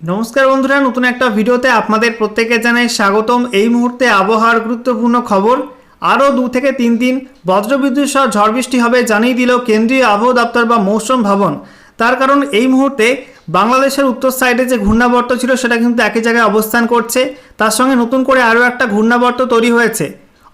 নমস্কার বন্ধুরা, নতুন একটা ভিডিওতে আপনাদের প্রত্যেকে জানাই স্বাগতম। এই মুহূর্তে আবহাওয়ার গুরুত্বপূর্ণ খবর, আরও দু থেকে তিন দিন বজ্রবিদ্যুৎ সহ ঝড় বৃষ্টি হবে জানিয়ে দিল কেন্দ্রীয় আবহাওয়া দপ্তর বা মৌসুম ভবন। তার কারণ এই মুহূর্তে বাংলাদেশের উত্তর সাইডে যে ঘূর্ণাবর্ত ছিল সেটা কিন্তু একই জায়গায় অবস্থান করছে। তার সঙ্গে নতুন করে আরও একটা ঘূর্ণাবর্ত তৈরি হয়েছে।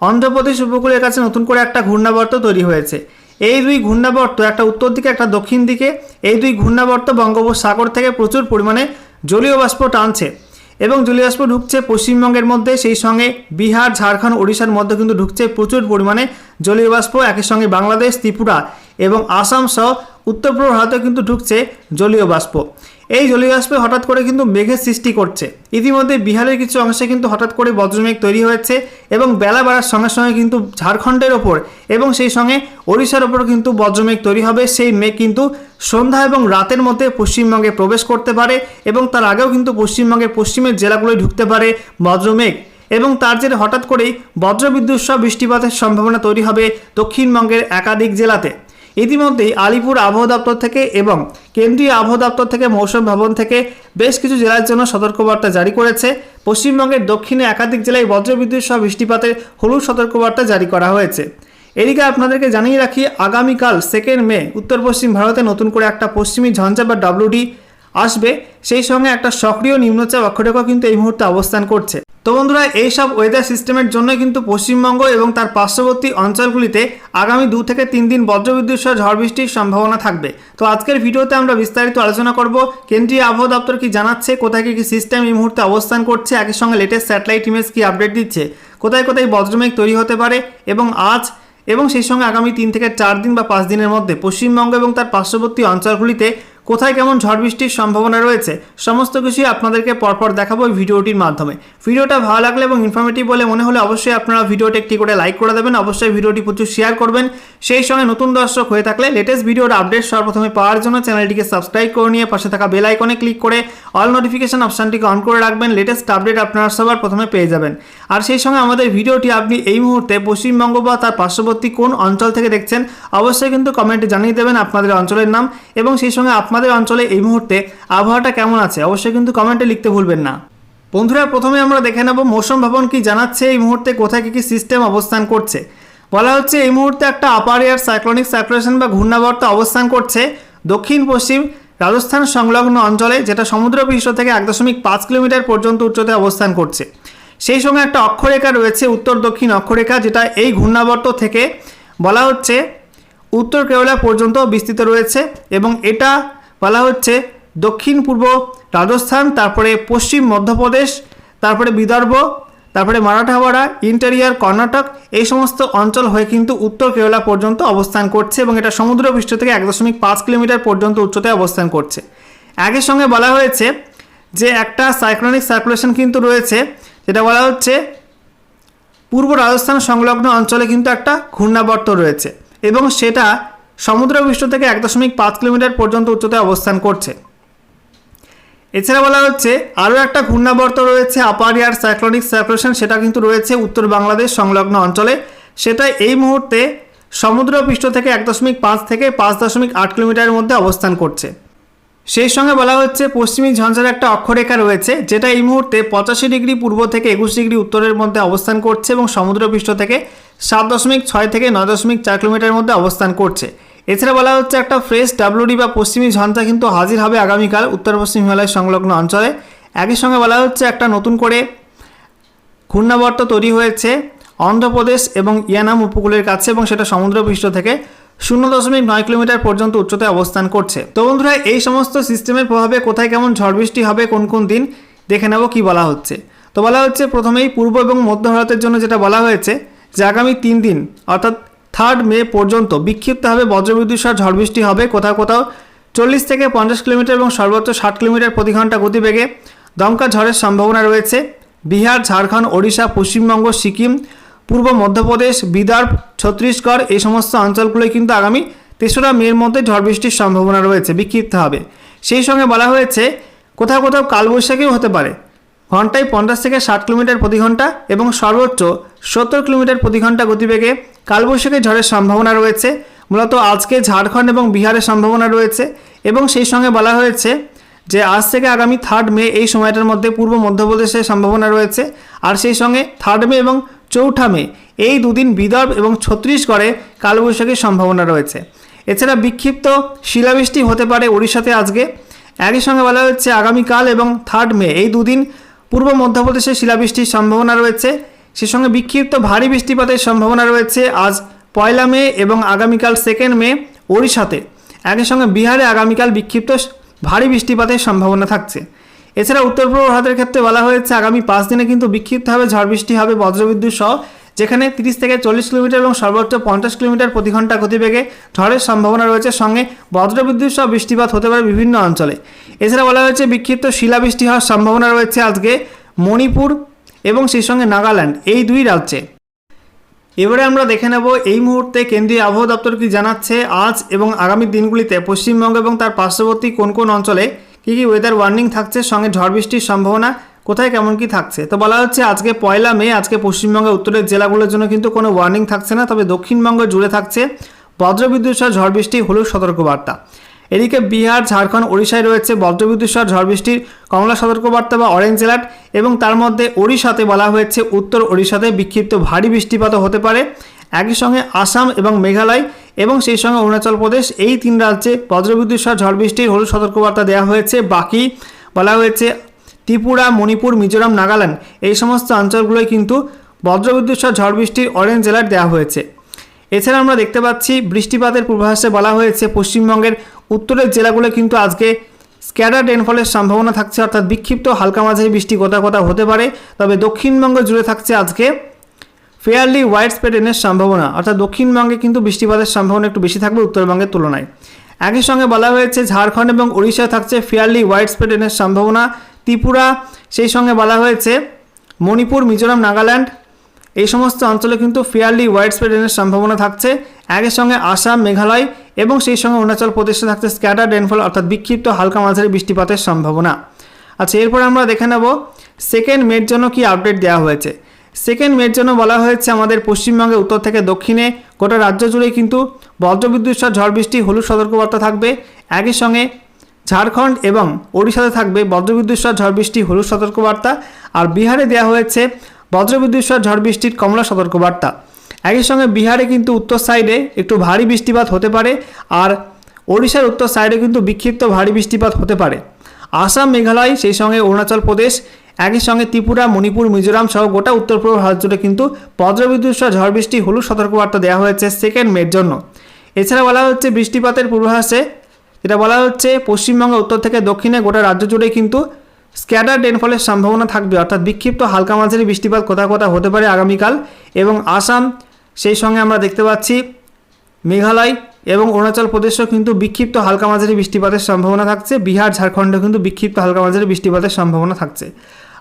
অন্ধ্রপ্রদেশ উপকূলের কাছে নতুন করে একটা ঘূর্ণাবর্ত তৈরি হয়েছে। এই দুই ঘূর্ণাবর্ত, একটা উত্তর দিকে, একটা দক্ষিণ দিকে, এই দুই ঘূর্ণাবর্ত বঙ্গোপসাগর থেকে প্রচুর পরিমাণে জলীয় বাষ্প টানছে এবং জলীয় বাষ্প ঢুকছে পশ্চিমবঙ্গের মধ্যে, সেই সঙ্গে বিহার, ঝাড়খণ্ড, ওড়িশার মধ্যে কিন্তু ঢুকছে প্রচুর পরিমাণে জলীয় বাষ্প, একই সঙ্গে বাংলাদেশ, ত্রিপুরা এবং আসাম সহ উত্তরপূর্ব ভারতেও কিন্তু ঢুকছে জলীয় বাষ্প। এই জলীয় বাষ্পে হঠাৎ করে কিন্তু মেঘের সৃষ্টি করছে। ইতিমধ্যে বিহারের কিছু অংশে কিন্তু হঠাৎ করে বজ্রমেঘ তৈরি হয়েছে এবং বেলা বাড়ার সঙ্গে সঙ্গে কিন্তু ঝাড়খণ্ডের ওপর এবং সেই সঙ্গে ওড়িশার ওপর কিন্তু বজ্রমেঘ তৈরি হবে। সেই মেঘ কিন্তু সন্ধ্যা এবং রাতের মধ্যে পশ্চিমবঙ্গে প্রবেশ করতে পারে এবং তার আগেও কিন্তু পশ্চিমবঙ্গের পশ্চিমের জেলাগুলোয় ঢুকতে পারে বজ্রমেঘ। এবং তার জেরে হঠাৎ করেই বজ্রবিদ্যুৎ সহ বৃষ্টিপাতের সম্ভাবনা তৈরি হবে দক্ষিণবঙ্গের একাধিক জেলাতে। ইতিমধ্যেই আলিপুর আবহাওয়া দপ্তর থেকে এবং কেন্দ্রীয় আবহাওয়া দপ্তর থেকে মৌসুম ভবন থেকে বেশ কিছু জেলার জন্য সতর্কবার্তা জারি করেছে। পশ্চিমবঙ্গের দক্ষিণে একাধিক জেলায় বজ্রবিদ্যুৎ সহ বৃষ্টিপাতের হলুদ সতর্কবার্তা জারি করা হয়েছে। এদিকে আপনাদেরকে জানিয়ে রাখি, আগামীকাল সেকেন্ড মে উত্তর পশ্চিম ভারতে নতুন করে একটা পশ্চিমী ঝঞ্ঝা বা ডাব্লিউডি আসবে। সেই সঙ্গে একটা সক্রিয় নিম্নচাপ অক্ষরেখাও কিন্তু এই মুহূর্তে অবস্থান করছে। তো বন্ধুরা এই সব ওয়েদার সিস্টেমের জন্য কিন্তু পশ্চিমবঙ্গ এবং তার পার্শ্ববর্তী অঞ্চলগুলিতে আগামী দু থেকে তিন দিন বজ্রবিদ্যুৎ সহ ঝড় বৃষ্টির সম্ভাবনা থাকবে। তো আজকের ভিডিওতে আমরা বিস্তারিত আলোচনা করব, কেন্দ্রীয় আবহাওয়া দপ্তর কি জানাচ্ছে, কোথায় কি কি সিস্টেম এই মুহূর্তে অবস্থান করছে, একই সঙ্গে লেটেস্ট স্যাটেলাইট ইমেজ কি আপডেট দিচ্ছে, কোথায় কোথায় বজ্রমেঘ তৈরি হতে পারে এবং আজ এবং সেই সঙ্গে আগামী তিন থেকে চার দিন বা পাঁচ দিনের মধ্যে পশ্চিমবঙ্গ এবং তার পার্শ্ববর্তী অঞ্চলগুলিতে কোথায় কেমন ঝড় বৃষ্টির সম্ভাবনা রয়েছে, সমস্ত কিছুই আপনাদেরকে পরপর দেখাবো এই ভিডিওটির মাধ্যমে। ভিডিওটা ভালো লাগলে এবং ইনফরমেটিভ বলে মনে হলে অবশ্যই আপনারা ভিডিওটি একটি করে লাইক করে দেবেন, অবশ্যই ভিডিওটি প্রচুর শেয়ার করবেন। সেই সঙ্গে নতুন দর্শক হয়ে থাকলে লেটেস্ট ভিডিওর আপডেট সর্বপ্রথমে পাওয়ার জন্য চ্যানেলটিকে সাবস্ক্রাইব করে নিয়ে পাশে থাকা বেল আইকনে ক্লিক করে অল নোটিফিকেশন অপশানটিকে অন করে রাখবেন লেটেস্ট আপডেট আপনারা সবার প্রথমে পেয়ে যাবেন। আর সেই সঙ্গে আমাদের ভিডিওটি আপনি এই মুহূর্তে পশ্চিমবঙ্গ বা তার পার্শ্ববর্তী কোন অঞ্চল থেকে দেখছেন, অবশ্যই কিন্তু কমেন্টে জানিয়ে দেবেন আপনাদের অঞ্চলের নাম এবং সেই সঙ্গে আপনাদের অঞ্চলে এই মুহূর্তে আবহাওয়াটা কেমন আছে, অবশ্যই কিন্তু কমেন্টে লিখতে ভুলবেন না। বন্ধুরা, প্রথমে আমরা দেখে নেব মৌসুম ভবন কি জানাচ্ছে, এই মুহূর্তে কোথায় কী কী সিস্টেম অবস্থান করছে। বলা হচ্ছে এই মুহূর্তে একটা আপার এয়ার সাইক্লোনিক সার্কুলেশন বা ঘূর্ণাবর্ত অবস্থান করছে দক্ষিণ, পশ্চিম রাজস্থান সংলগ্ন অঞ্চলে, যেটা সমুদ্রপৃষ্ঠ থেকে এক দশমিক পাঁচ কিলোমিটার পর্যন্ত উচ্চতায় অবস্থান করছে। সেই সঙ্গে একটা অক্ষরেখা রয়েছে, উত্তর দক্ষিণ অক্ষরেখা, যেটা এই ঘূর্ণাবর্ত থেকে বলা হচ্ছে উত্তর কেরালা পর্যন্ত বিস্তৃত রয়েছে এবং এটা বলা হচ্ছে দক্ষিণ পূর্ব রাজস্থান, তারপরে পশ্চিম মধ্যপ্রদেশ, তারপরে বিদর্ভ, তারপরে মারাঠাওয়াড়া, ইন্টেরিয়ার কর্ণাটক, এই সমস্ত অঞ্চল হয়ে কিন্তু উত্তর কেরালা পর্যন্ত অবস্থান করছে এবং এটা সমুদ্রপৃষ্ঠ থেকে এক দশমিক পাঁচ কিলোমিটার পর্যন্ত উচ্চতায় অবস্থান করছে। একই সঙ্গে বলা হয়েছে যে একটা সাইক্লোনিক সার্কুলেশন কিন্তু রয়েছে, যেটা বলা হচ্ছে পূর্ব রাজস্থান সংলগ্ন অঞ্চলে কিন্তু একটা ঘূর্ণাবর্ত রয়েছে এবং সেটা সমুদ্রপৃষ্ঠ থেকে এক দশমিক পাঁচ কিলোমিটার পর্যন্ত উচ্চতায় অবস্থান করছে। এছাড়া বলা হচ্ছে, আরও একটা ঘূর্ণাবর্ত রয়েছে, আপার ইয়ার সাইক্লোনিক সার্কুলেশন সেটা কিন্তু রয়েছে উত্তর বাংলাদেশ সংলগ্ন অঞ্চলে। সেটা এই মুহূর্তে সমুদ্রপৃষ্ঠ থেকে এক দশমিক পাঁচ থেকে পাঁচ দশমিক আট কিলোমিটারের মধ্যে অবস্থান করছে। সেই সঙ্গে বলা হচ্ছে পশ্চিমী ঝঞ্ঝার একটা অক্ষরেখা রয়েছে, যেটা এই মুহূর্তে পঁচাশি ডিগ্রি পূর্ব থেকে একুশ ডিগ্রি উত্তরের মধ্যে অবস্থান করছে এবং সমুদ্রপৃষ্ঠ থেকে সাত দশমিক ছয় থেকে নয় দশমিক চার কিলোমিটারের মধ্যে অবস্থান করছে। এছাড়া বলা হচ্ছে একটা ফ্রেশ ডাব্লিউডি বা পশ্চিমী ঝঞ্ঝা কিন্তু হাজির হবে আগামীকাল উত্তর পশ্চিম হিমালয় সংলগ্ন অঞ্চলে। একই সঙ্গে বলা হচ্ছে একটা নতুন করে ঘূর্ণাবর্ত তৈরি হয়েছে অন্ধ্রপ্রদেশ এবং ইয়ানাম উপকূলের কাছে এবং সেটা সমুদ্রপৃষ্ঠ থেকে শূন্য দশমিক নয় কিলোমিটার পর্যন্ত উচ্চতায় অবস্থান করছে। তো বন্ধুরা, এই সমস্ত সিস্টেমের প্রভাবে কোথায় কেমন ঝড় বৃষ্টি হবে, কোন কোন দিন, দেখে নেব কি বলা হচ্ছে। তো বলা হচ্ছে, প্রথমেই পূর্ব এবং মধ্য ভারতের জন্য যেটা বলা হয়েছে, যে আগামী তিন দিন, অর্থাৎ থার্ড মে পর্যন্ত বিক্ষিপ্তভাবে বজ্রবিদ্যুৎ সহ ঝড় বৃষ্টি হবে কোথাও কোথাও চল্লিশ থেকে পঞ্চাশ কিলোমিটার এবং সর্বোচ্চ ষাট কিলোমিটার প্রতি ঘণ্টা গতিবেগে। দমকা ঝড়ের সম্ভাবনা রয়েছে। বিহার, ঝাড়খণ্ড, ওড়িশা, পশ্চিমবঙ্গ, সিকিম পূর্ব মধ্যপ্রদেশ, বিদর্ভ, ছত্তিশগড় এই সমস্ত অঞ্চলগুলোয় কিন্তু আগামী তেসরা মের মধ্যে ঝড় বৃষ্টির সম্ভাবনা রয়েছে, বিক্ষিপ্ত হবে। সেই সঙ্গে বলা হয়েছে, কোথাও কোথাও কালবৈশাখীও হতে পারে। ঘন্টায় পঞ্চাশ থেকে ষাট কিলোমিটার প্রতি ঘণ্টা এবং সর্বোচ্চ সত্তর কিলোমিটার প্রতি ঘণ্টা গতিবেগে কালবৈশাখী ঝড়ের সম্ভাবনা রয়েছে। মূলত আজকে ঝাড়খণ্ড এবং বিহারের সম্ভাবনা রয়েছে এবং সেই সঙ্গে বলা হয়েছে যে, আজ থেকে আগামী থার্ড মে এই সময়টার মধ্যে পূর্ব মধ্যপ্রদেশের সম্ভাবনা রয়েছে। আর সেই সঙ্গে থার্ড মে এবং চৌঠা মে, এই দুদিন বিদর্ভ এবং ছত্তিশগড়ে কালবৈশাখীর সম্ভাবনা রয়েছে। এছাড়া বিক্ষিপ্ত শিলাবৃষ্টি হতে পারে ওড়িশাতে আজকে। একই সঙ্গে বলা হচ্ছে আগামীকাল এবং থার্ড মে, এই দুদিন পূর্ব মধ্যপ্রদেশে শিলাবৃষ্টির সম্ভাবনা রয়েছে। সে সঙ্গে বিক্ষিপ্ত ভারী বৃষ্টিপাতের সম্ভাবনা রয়েছে আজ পয়লা মে এবং আগামীকাল সেকেন্ড মে ওড়িশাতে। একই সঙ্গে বিহারে আগামীকাল বিক্ষিপ্ত ভারী বৃষ্টিপাতের সম্ভাবনা থাকছে। এছাড়া উত্তর পূর্ব ভারতের ক্ষেত্রে বলা হয়েছে, আগামী পাঁচ দিনে কিন্তু বিক্ষিপ্তভাবে ঝড় বৃষ্টি হবে বজ্রবিদ্যুৎ সহ, যেখানে তিরিশ থেকে চল্লিশ কিলোমিটার এবং সর্বোচ্চ পঞ্চাশ কিলোমিটার প্রতি ঘণ্টা গতিবেগে ঝড়ের সম্ভাবনা রয়েছে। সঙ্গে বজ্রবিদ্যুৎ সহ বৃষ্টিপাত হতে পারে বিভিন্ন অঞ্চলে। এছাড়া বলা হয়েছে, বিক্ষিপ্ত শিলাবৃষ্টি হওয়ার সম্ভাবনা রয়েছে আজকে মণিপুর এবং সেই সঙ্গে নাগাল্যান্ড, এই দুই রাজ্যে। এবারে আমরা দেখে নেব, এই মুহূর্তে কেন্দ্রীয় আবহাওয়া দপ্তর কি জানাচ্ছে? আজ এবং আগামী দিনগুলিতে পশ্চিমবঙ্গ এবং তার পার্শ্ববর্তী কোন কোন অঞ্চলে কী কী ওয়েদার ওয়ার্নিং থাকছে, সঙ্গে ঝড় বৃষ্টির সম্ভাবনা, কোথায় কেমন কি থাকছে? তো বলা হচ্ছে আজকে পয়লা মে, আজকে পশ্চিমবঙ্গের উত্তরের জেলাগুলোর জন্য কিন্তু কোনো ওয়ার্নিং থাকছে না, তবে দক্ষিণবঙ্গ জুড়ে থাকছে বজ্রবিদ্যুৎ সহ ঝড় বৃষ্টি হলুদ সতর্কবার্তা। এদিকে বিহার, ঝাড়খণ্ড, ওড়িশায় রয়েছে বজ্রবিদ্যুৎ সহ ঝড় বৃষ্টির কমলা সতর্কবার্তা বা অরেঞ্জ অ্যালার্ট এবং তার মধ্যে ওড়িশাতে বলা হয়েছে উত্তর ওড়িশাতে বিক্ষিপ্ত ভারী বৃষ্টিপাতও হতে পারে। একই সঙ্গে আসাম এবং মেঘালয় এবং সেই সঙ্গে অরুণাচল প্রদেশ, এই তিন রাজ্যে বজ্রবিদ্যুৎ সহ ঝড় বৃষ্টির হলুদ সতর্কবার্তা দেওয়া হয়েছে। বাকি বলা হয়েছে, ত্রিপুরা, মণিপুর, মিজোরাম, নাগাল্যান্ড, এই সমস্ত অঞ্চলগুলোয় কিন্তু বজ্রবিদ্যুৎ সহ ঝড় বৃষ্টির অরেঞ্জ অ্যালার্ট দেওয়া হয়েছে। এছাড়া আমরা দেখতে পাচ্ছি, বৃষ্টিপাতের পূর্বাভাসে বলা হয়েছে, পশ্চিমবঙ্গের উত্তরের জেলাগুলো কিন্তু আজকে স্ক্যাডার রেনফলের সম্ভাবনা থাকছে, অর্থাৎ বিক্ষিপ্ত হালকা মাঝারি বৃষ্টি কোথাও কোথাও হতে পারে। তবে দক্ষিণবঙ্গ জুড়ে থাকছে আজকে ফেয়ারলি হোয়াইট স্প্রেড এনের সম্ভাবনা, অর্থাৎ দক্ষিণবঙ্গে কিন্তু বৃষ্টিপাতের সম্ভাবনা একটু বেশি থাকবে উত্তরবঙ্গের তুলনায়। একই সঙ্গে বলা হয়েছে, ঝাড়খণ্ড এবং উড়িষ্যায় থাকছে ফেয়ারলি হোয়াইট স্প্রেড এনের সম্ভাবনা। ত্রিপুরা, সেই সঙ্গে বলা হয়েছে, মণিপুর, মিজোরাম, নাগাল্যান্ড, এই সমস্ত অঞ্চলে কিন্তু ফেয়ারলি হোয়াইট স্প্রেড রেনের সম্ভাবনা থাকছে। একই সঙ্গে আসাম, মেঘালয় এবং সেই সঙ্গে অরুণাচল প্রদেশে থাকছে স্ক্যাটার রেনফল অর্থাৎ বিক্ষিপ্ত হালকা মাঝারি বৃষ্টিপাতের সম্ভাবনা। আচ্ছা এরপর আমরা দেখে নেব সেকেন্ড মের জন্য কি আপডেট দেওয়া হয়েছে? সেকেন্ড মের জন্য বলা হয়েছে আমাদের পশ্চিমবঙ্গে উত্তর থেকে দক্ষিণে। গোটা রাজ্য জুড়েই কিন্তু বজ্রবিদ্যুৎ সহ ঝড় বৃষ্টি, হলুদ সতর্কবার্তা থাকবে। একই সঙ্গে ঝাড়খণ্ড এবং ওড়িশাতে থাকবে বজ্রবিদ্যুৎ সহ ঝড় বৃষ্টি, হলুদ সতর্কবার্তা। আর বিহারে দেওয়া হয়েছে বজ্রবিদ্যুৎ সহ ঝড় বৃষ্টির কমলা সতর্কবার্তা। একই সঙ্গে বিহারে কিন্তু উত্তর সাইডে একটু ভারী বৃষ্টিপাত হতে পারে। আর ওড়িশার উত্তর সাইডে কিন্তু বিক্ষিপ্ত ভারী বৃষ্টিপাত হতে পারে। আসাম, মেঘালয়, সেই সঙ্গে অরুণাচল প্রদেশ একই সঙ্গে ত্রিপুরা, মণিপুর, মিজোরাম সহ গোটা উত্তর পূর্ব ভারত জুড়ে কিন্তু বজ্রবিদ্যুৎ সহ ঝড় বৃষ্টি, হলুদ সতর্কবার্তা দেওয়া হয়েছে সেকেন্ড মের জন্য। এছাড়া বলা হচ্ছে বৃষ্টিপাতের পূর্বাভাসে, যেটা বলা হচ্ছে পশ্চিমবঙ্গ উত্তর থেকে দক্ষিণে গোটা রাজ্য জুড়ে কিন্তু স্ক্যাডার রেনফলের সম্ভাবনা থাকবে, অর্থাৎ বিক্ষিপ্ত হালকা মাঝারি বৃষ্টিপাত কোথাও কোথাও হতে পারে আগামীকাল এবং আসাম, সেই সঙ্গে আমরা দেখতে পাচ্ছি মেঘালয় এবং অরুণাচল প্রদেশেও কিন্তু বিক্ষিপ্ত হালকা মাঝারি বৃষ্টিপাতের সম্ভাবনা থাকছে, বিহার ঝাড়খণ্ডে কিন্তু বিক্ষিপ্ত হালকা মাঝারি বৃষ্টিপাতের সম্ভাবনা থাকছে।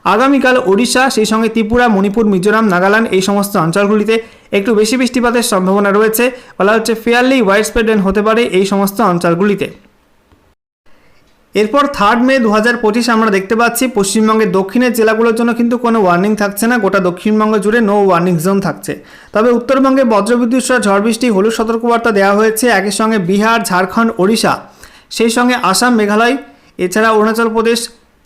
আগামীকাল ওড়িশা, সেই সঙ্গে ত্রিপুরা, মণিপুর, মিজোরাম, নাগাল্যান্ড এই সমস্ত অঞ্চলগুলিতে একটু বেশি বৃষ্টিপাতের সম্ভাবনা রয়েছে। বলা হচ্ছে ফেয়ারলি ওয়াইড স্প্রেড হতে পারে এই সমস্ত অঞ্চলগুলিতে। এরপর থার্ড মে দু হাজার পঁচিশ আমরা দেখতে পাচ্ছি, পশ্চিমবঙ্গের দক্ষিণের জেলাগুলোর জন্য কিন্তু কোনো ওয়ার্নিং থাকছে না, গোটা দক্ষিণবঙ্গ জুড়ে নো ওয়ার্নিং জোন থাকছে। তবে উত্তরবঙ্গে বজ্রবিদ্যুৎ সহ ঝড় বৃষ্টি, হলুদ সতর্কবার্তা দেওয়া হয়েছে, একই সঙ্গে বিহার, ঝাড়খণ্ড, ওড়িশা, সেই সঙ্গে আসাম, মেঘালয়, এছাড়া অরুণাচল প্রদেশ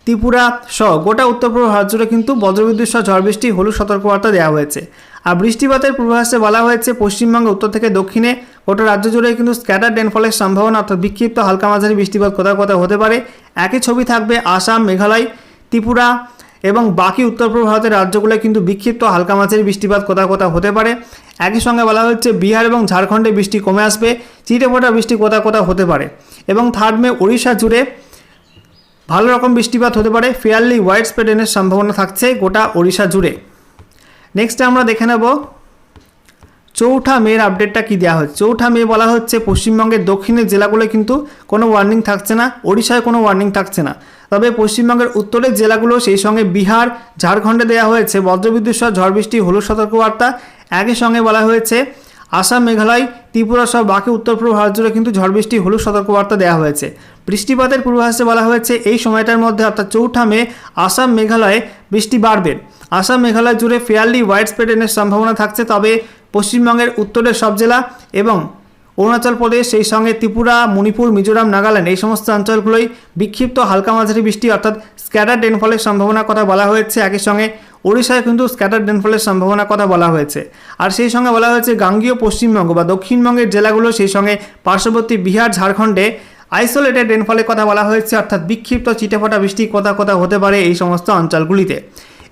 ত্রিপুরা সহ গোটা উত্তর পূর্ব ভারত জুড়ে কিন্তু বজ্রবিদ্যুৎ সহ ঝড় বৃষ্টি, হলুদ সতর্কবার্তা দেওয়া হয়েছে। আর বৃষ্টিপাতের পূর্বাভাসে বলা হয়েছে পশ্চিমবঙ্গে উত্তর থেকে দক্ষিণে গোটা রাজ্য জুড়ে কিন্তু স্ক্যাটার ডেনফলের সম্ভাবনা, অর্থাৎ বিক্ষিপ্ত হালকা মাঝারি বৃষ্টিপাত কোথাও কোথাও হতে পারে। একই ছবি থাকবে আসাম, মেঘালয়, ত্রিপুরা এবং বাকি উত্তর পূর্ব ভারতের রাজ্যগুলোয় কিন্তু বিক্ষিপ্ত হালকা মাঝারি বৃষ্টিপাত কোথাও কোথাও হতে পারে। একই সঙ্গে বলা হচ্ছে বিহার এবং ঝাড়খণ্ডে বৃষ্টি কমে আসবে, চিটে ফোটা বৃষ্টি কোথাও কোথাও হতে পারে। এবং থার্ড মে ওড়িশা জুড়ে ভালো রকম বৃষ্টিপাত হতে পারে ফেয়ারলি হোয়াইট স্প্রেড এনের সম্ভাবনা থাকছে গোটা ওড়িশা জুড়ে। নেক্সট আমরা দেখে নেব চৌঠা মেয়ের আপডেটটা কি দেওয়া হচ্ছে। চৌঠা মে বলা হচ্ছে পশ্চিমবঙ্গের দক্ষিণের জেলাগুলো কিন্তু কোনো ওয়ার্নিং থাকছে না, ওড়িশায় কোনো ওয়ার্নিং থাকছে না। তবে পশ্চিমবঙ্গের উত্তরের জেলাগুলো সেই সঙ্গে বিহার, ঝাড়খণ্ডে দেওয়া হয়েছে বজ্রবিদ্যুৎ সহ ঝড় বৃষ্টি হলুদ সতর্কবার্তা। একই সঙ্গে বলা হয়েছে আসাম, মেঘালয়, ত্রিপুরা সহ বাকি উত্তর পূর্ব ভারত জুড়ে কিন্তু ঝড় বৃষ্টি হলুদ সতর্কবার্তা দেওয়া হয়েছে। বৃষ্টিপাতের পূর্বাভাসে বলা হয়েছে, এই সময়টার মধ্যে অর্থাৎ চৌঠা মে, আসাম মেঘালয়ে বৃষ্টি বাড়বে। আসাম মেঘালয় জুড়ে ফেয়ারলি হোয়াইট স্প্রেড এনের সম্ভাবনা থাকছে, তবে পশ্চিমবঙ্গের উত্তরের সব জেলা এবং অরুণাচল প্রদেশ, সেই সঙ্গে ত্রিপুরা, মণিপুর, মিজোরাম, নাগাল্যান্ড, এই সমস্ত অঞ্চলগুলোই বিক্ষিপ্ত হালকা মাঝারি বৃষ্টি অর্থাৎ স্ক্যাটার ডেনফলের সম্ভাবনার কথা বলা হয়েছে। একই সঙ্গে ওড়িশায় কিন্তু স্ক্যাটার ডেনফলের সম্ভাবনার কথা বলা হয়েছে। আর সেই সঙ্গে বলা হয়েছে, গাঙ্গীয় পশ্চিমবঙ্গ বা দক্ষিণবঙ্গের জেলাগুলো, সেই সঙ্গে পার্শ্ববর্তী বিহার, ঝাড়খণ্ডে আইসোলেটেড রেনফলের কথা বলা হয়েছে, অর্থাৎ বিক্ষিপ্ত চিটেফাটা বৃষ্টি কোথা কোথা হতে পারে এই সমস্ত অঞ্চলগুলিতে।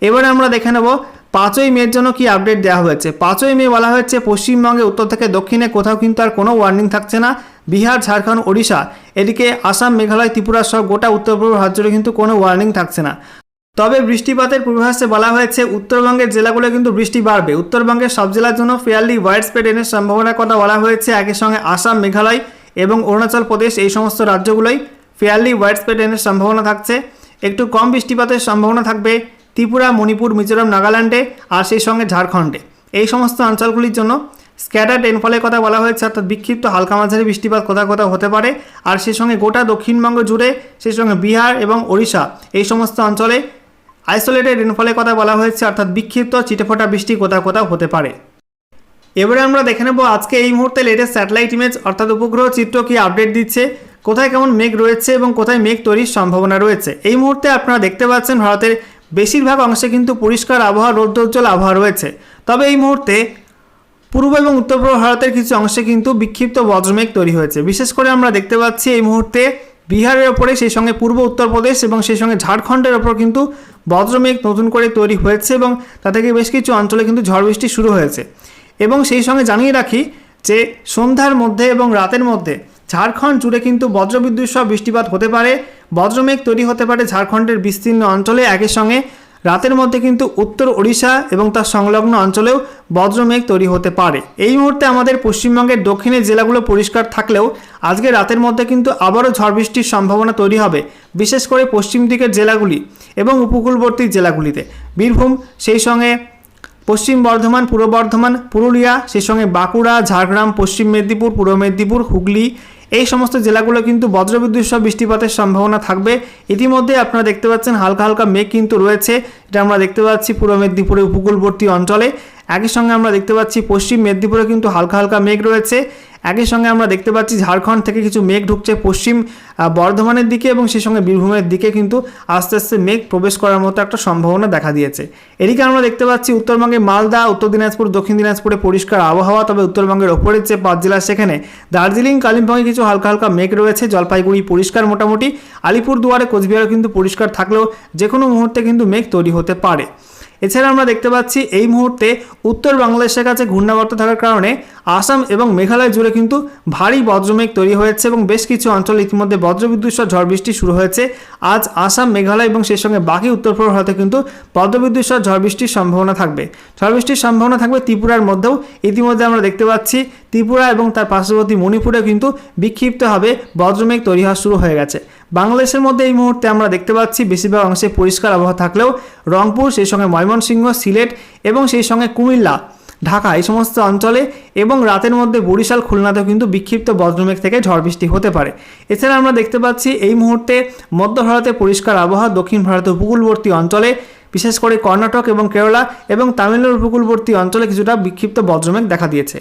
এবারে আমরা দেখে নেব পাঁচই মের জন্য কি আপডেট দেওয়া হয়েছে। পাঁচই মে বলা হয়েছে, পশ্চিমবঙ্গে উত্তর থেকে দক্ষিণে কোথাও কিন্তু আর কোনো ওয়ার্নিং থাকছে না। বিহার, ঝাড়খণ্ড, ওড়িশা, এদিকে আসাম, মেঘালয়, ত্রিপুরা সহ গোটা উত্তর পূর্ব জুড়ে কিন্তু কোনো ওয়ার্নিং থাকছে না। তবে বৃষ্টিপাতের পূর্বাভাসে বলা হয়েছে, উত্তরবঙ্গের জেলাগুলো কিন্তু বৃষ্টি বাড়বে। উত্তরবঙ্গের সব জেলার জন্য ফেয়ারলি ওয়াইড স্প্রেড এনের সম্ভাবনার কথা বলা হয়েছে। একই সঙ্গে আসাম, মেঘালয় এবং অরুণাচল প্রদেশ এই সমস্ত রাজ্যগুলোই ফেয়ারলি ওয়াইড স্প্রেড এনের সম্ভাবনা থাকছে। একটু কম বৃষ্টিপাতের সম্ভাবনা থাকবে ত্রিপুরা, মণিপুর, মিজোরাম, নাগাল্যান্ডে আর সেই সঙ্গে ঝাড়খণ্ডে। এই সমস্ত অঞ্চলগুলির জন্য স্ক্যাটার রেনফলের কথা বলা হয়েছে, অর্থাৎ বিক্ষিপ্ত হালকা মাঝারি বৃষ্টিপাত কোথাও কোথাও হতে পারে। আর সেই সঙ্গে গোটা দক্ষিণবঙ্গ জুড়ে, সেই সঙ্গে বিহার এবং ওড়িশা এই সমস্ত অঞ্চলে আইসোলেটেড রেনফলের কথা বলা হয়েছে, অর্থাৎ বিক্ষিপ্ত চিটেফোঁটা বৃষ্টি কোথাও কোথাও হতে পারে। এবারে আমরা দেখে নেব আজকে এই মুহূর্তে লেটেস্ট স্যাটেলাইট ইমেজ অর্থাৎ উপগ্রহ চিত্র কি আপডেট দিচ্ছে, কোথায় কেমন মেঘ রয়েছে এবং কোথায় মেঘ তৈরির সম্ভাবনা রয়েছে। এই মুহূর্তে আপনারা দেখতে পাচ্ছেন ভারতের বেশিরভাগ অংশে কিন্তু পরিষ্কার আবহাওয়া রৌদ্রোজ্জ্বল আবহাওয়া রয়েছে। তবে এই মুহূর্তে পূর্ব এবং উত্তর পূর্ব ভারতের কিছু অংশে কিন্তু বিক্ষিপ্ত বজ্রমেঘ তৈরি হয়েছে। বিশেষ করে আমরা দেখতে পাচ্ছি এই মুহূর্তে বিহারের ওপরে, সেই সঙ্গে পূর্ব উত্তরপ্রদেশ এবং সেই সঙ্গে ঝাড়খণ্ডের ওপর কিন্তু বজ্রমেঘ নতুন করে তৈরি হয়েছে এবং তা থেকে বেশ কিছু অঞ্চলে কিন্তু ঝড় বৃষ্টি শুরু হয়েছে। এবং সেই সঙ্গে জানিয়ে রাখি যে সন্ধ্যার মধ্যে এবং রাতের মধ্যে ঝাড়খণ্ড জুড়ে কিন্তু বজ্রবিদ্যুৎ সহ বৃষ্টিপাত হতে পারে। বজ্রমেঘ তৈরি হতে পারে ঝাড়খণ্ডের বিস্তীর্ণ অঞ্চলে। একই সঙ্গে রাতের মধ্যে কিন্তু উত্তর ওড়িশা এবং তার সংলগ্ন অঞ্চলেও বজ্রমেঘ তৈরি হতে পারে। এই মুহূর্তে আমাদের পশ্চিমবঙ্গের দক্ষিণের জেলাগুলো পরিষ্কার থাকলেও আজকে রাতের মধ্যে কিন্তু আবারও ঝড় বৃষ্টির সম্ভাবনা তৈরি হবে, বিশেষ করে পশ্চিম দিকের জেলাগুলি এবং উপকূলবর্তী জেলাগুলিতে। বীরভূম, সেই সঙ্গে পশ্চিম বর্ধমান, পূর্ব বর্ধমান, পুরুলিয়া, সেই সঙ্গে বাঁকুড়া, ঝাড়গ্রাম, পশ্চিম মেদিনীপুর, পূর্ব মেদিনীপুর, হুগলি, এই সমস্ত জেলাগুলো কিন্তু বজ্রবিদ্যুৎ সহ বৃষ্টিপাতের সম্ভাবনা থাকবে। ইতিমধ্যে আপনারা দেখতে পাচ্ছেন হালকা হালকা মেঘ কিন্তু রয়েছে। এটা আমরা দেখতে পাচ্ছি পূর্ব মেদিনীপুরের উপকূলবর্তী অঞ্চলে। একই সঙ্গে আমরা দেখতে পাচ্ছি পশ্চিম মেদিনীপুরে কিন্তু হালকা হালকা মেঘ রয়েছে। একই সঙ্গে আমরা দেখতে পাচ্ছি ঝাড়খণ্ড থেকে কিছু মেঘ ঢুকছে পশ্চিম বর্ধমানের দিকে এবং সেই সঙ্গে বীরভূমের দিকে কিন্তু আস্তে আস্তে মেঘ প্রবেশ করার মতো একটা সম্ভাবনা দেখা দিয়েছে। এদিকে আমরা দেখতে পাচ্ছি উত্তরবঙ্গে মালদা, উত্তর দিনাজপুর, দক্ষিণ দিনাজপুরে পরিষ্কার আবহাওয়া, তবে উত্তরবঙ্গের ওপরের যে পাঁচ জেলা সেখানে দার্জিলিং, কালিম্পংয়ে কিছু হালকা হালকা মেঘ রয়েছে, জলপাইগুড়ি পরিষ্কার মোটামুটি আলিপুর দুয়ারে কোচবিহারও কিন্তু পরিষ্কার থাকলেও যে কোনো মুহূর্তে কিন্তু মেঘ তৈরি হতে পারে। এছাড়া আমরা দেখতে পাচ্ছি এই মুহূর্তে উত্তর বাংলাদেশের কাছে ঘূর্ণাবর্ত থাকার কারণে আসাম এবং মেঘালয় জুড়ে কিন্তু ভারী বজ্রমেঘ তৈরি হয়েছে এবং বেশ কিছু অঞ্চলে ইতিমধ্যে বজ্রবিদ্যুৎ সহ ঝড় বৃষ্টি শুরু হয়েছে। আজ আসাম, মেঘালয় এবং সেই সঙ্গে বাকি উত্তর পূর্ব ভারতে কিন্তু বজ্রবিদ্যুৎ সহ ঝড় বৃষ্টির সম্ভাবনা থাকবে। ঝড় বৃষ্টির সম্ভাবনা থাকবে ত্রিপুরার মধ্যেও। ইতিমধ্যে আমরা দেখতে পাচ্ছি ত্রিপুরা এবং তার পার্শ্ববর্তী মণিপুরে কিন্তু বিক্ষিপ্তভাবে বজ্রমেঘ তৈরি হওয়া শুরু হয়ে গেছে। বাংলাদেশের মধ্যে এই মুহূর্তে আমরা দেখতে পাচ্ছি বেশিরভাগ অংশে পরিষ্কার আবহাওয়া থাকলেও রংপুর, সেই সঙ্গে ময়মনসিংহ, সিলেট এবং সেই সঙ্গে কুমিল্লা, ঢাকা, এই সমস্ত অঞ্চলে এবং রাতের মধ্যে বরিশাল, খুলনাতেও কিন্তু বিক্ষিপ্ত বজ্রমেঘ থেকে ঝড় বৃষ্টি হতে পারে। এছাড়া আমরা দেখতে পাচ্ছি এই মুহূর্তে মধ্য ভারতে পরিষ্কার আবহাওয়া, দক্ষিণ ভারতের উপকূলবর্তী অঞ্চলে, বিশেষ করে কর্ণাটক এবং কেরালা এবং তামিলনাড়ুর উপকূলবর্তী অঞ্চলে কিছুটা বিক্ষিপ্ত বজ্রমেঘ দেখা দিয়েছে।